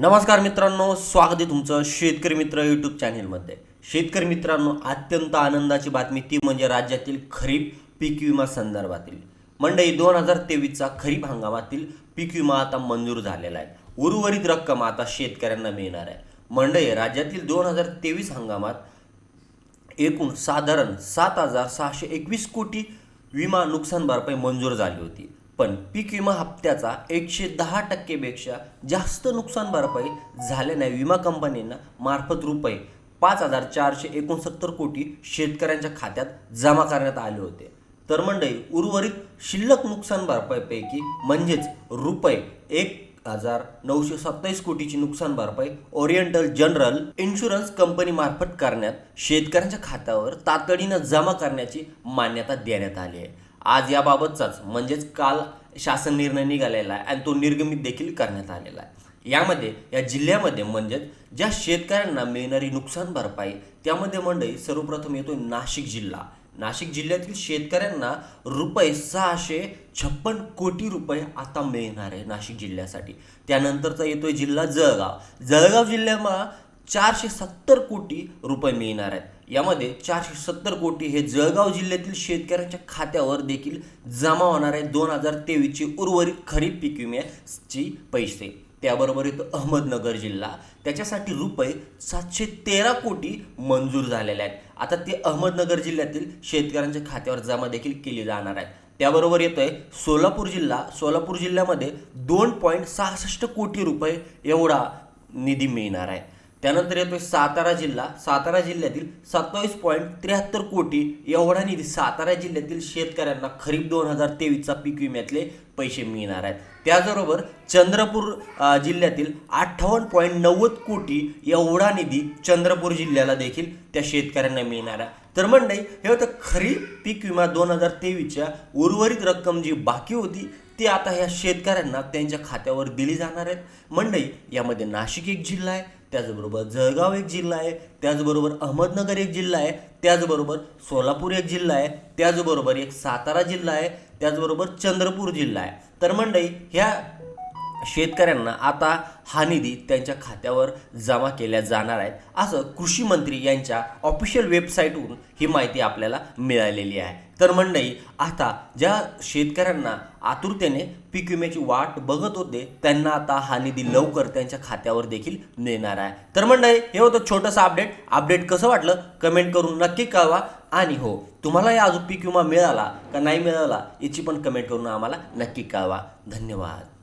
नमस्कार मित्रांनो स्वागत आहे तुमचं शेतकरी मित्र यूट्यूब चॅनेलमध्ये शेतकरी मित्रांनो अत्यंत आनंदाची बातमी ती म्हणजे राज्यातील खरीप पीक विमा संदर्भातील. मंडई दोन हजार तेवीसचा खरीप हंगामातील पीक विमा आता मंजूर झालेला आहे. उर्वरित रक्कम आता शेतकऱ्यांना मिळणार आहे. मंडई राज्यातील दोन हजार तेवीस हंगामात एकूण साधारण सात हजार सहाशे एकवीस कोटी विमा नुकसान भरपाई मंजूर झाली होती. पण पीक विमा हप्त्याचा एकशे दहा टक्केपेक्षा जास्त नुकसान भरपाई झाल्याने विमा कंपनींना मार्फत रुपये पाच हजार चारशे एकोणसत्तर कोटी शेतकऱ्यांच्या खात्यात जमा करण्यात आले होते. तर मंडळी उर्वरित शिल्लक नुकसान भरपाईपैकी म्हणजेच रुपये एक हजार नऊशे सत्तावीस कोटीची नुकसान भरपाई ओरिएंटल जनरल इन्शुरन्स कंपनीमार्फत करण्यात शेतकऱ्यांच्या खात्यावर तातडीनं जमा करण्याची मान्यता देण्यात आली आहे. आज याबाबतचाच म्हणजेच काल शासन निर्णय निघालेला आहे आणि तो निर्गमित देखील करण्यात आलेला आहे. यामध्ये या जिल्ह्यामध्ये म्हणजेच ज्या शेतकऱ्यांना मिळणारी नुकसान भरपाई त्यामध्ये मंडळी सर्वप्रथम येतो नाशिक जिल्हा. नाशिक जिल्ह्यातील शेतकऱ्यांना रुपये सहाशे छप्पन कोटी रुपये आता मिळणार आहे नाशिक जिल्ह्यासाठी. त्यानंतरचा येतोय जिल्हा जळगाव. जळगाव जिल्ह्याला चारशे सत्तर कोटी रुपये मिळणार आहेत. यामध्ये चारशे सत्तर कोटी हे जळगाव जिल्ह्यातील शेतकऱ्यांच्या खात्यावर देखील जमा होणार आहे. दोन हजार तेवीसची उर्वरित खरीप पीक विम्याची पैसे. त्याबरोबर येतो अहमदनगर जिल्हा. त्याच्यासाठी रुपये सातशे तेरा कोटी मंजूर झालेले आहेत. आता ते अहमदनगर जिल्ह्यातील शेतकऱ्यांच्या खात्यावर जमा देखील केली जाणार आहेत. त्याबरोबर येतो आहे सोलापूर जिल्हा. सोलापूर जिल्ह्यामध्ये दोन पॉईंट सहासष्ट कोटी रुपये एवढा निधी मिळणार आहे. त्यानंतर येतोय सातारा जिल्हा. सातारा जिल्ह्यातील सत्तावीस पॉईंट त्र्याहत्तर कोटी एवढा निधी सातारा जिल्ह्यातील शेतकऱ्यांना खरीप दोन हजार तेवीसचा पीक विम्यातले पैसे मिळणार आहेत. त्याचबरोबर चंद्रपूर जिल्ह्यातील अठ्ठावन्न पॉईंट नव्वद कोटी एवढा निधी चंद्रपूर जिल्ह्याला देखील त्या शेतकऱ्यांना मिळणार आहे. तर मंडई हे होतं खरीप पीक विमा दोन हजार तेवीसच्या उर्वरित रक्कम जी बाकी होती ती आता ह्या शेतकऱ्यांना त्यांच्या खात्यावर दिली जाणार आहेत. मंडई यामध्ये नाशिक एक जिल्हा आहे त्याचबरोबर जळगाव एक जिल्हा आहे त्याचबरोबर अहमदनगर एक जिल्हा आहे त्याचबरोबर सोलापूर एक जिल्हा आहे त्याचबरोबर एक सातारा जिल्हा आहे त्याचबरोबर चंद्रपूर जिल्हा आहे. तर मंडई ह्या शेतकऱ्यांना आता हा निधी त्यांच्या खात्यावर जमा केल्या जाणार आहेत. असं कृषी मंत्री यांच्या ऑफिशियल वेबसाईटवरून ही माहिती आपल्याला मिळालेली आहे. तर मंडळी आता ज्या शेतकऱ्यांना आतुरतेने पीक विम्याची वाट बघत होते त्यांना आता हा निधी लवकर त्यांच्या खात्यावर देखील मिळणार आहे. तर मंडळी हे होतं छोटंसं अपडेट अपडेट कसं वाटलं? कमेंट करून नक्की कळवा. आणि हो तुम्हाला या अजून पीक विमा मिळाला का नाही मिळाला याची पण कमेंट करून आम्हाला नक्की कळवा. धन्यवाद.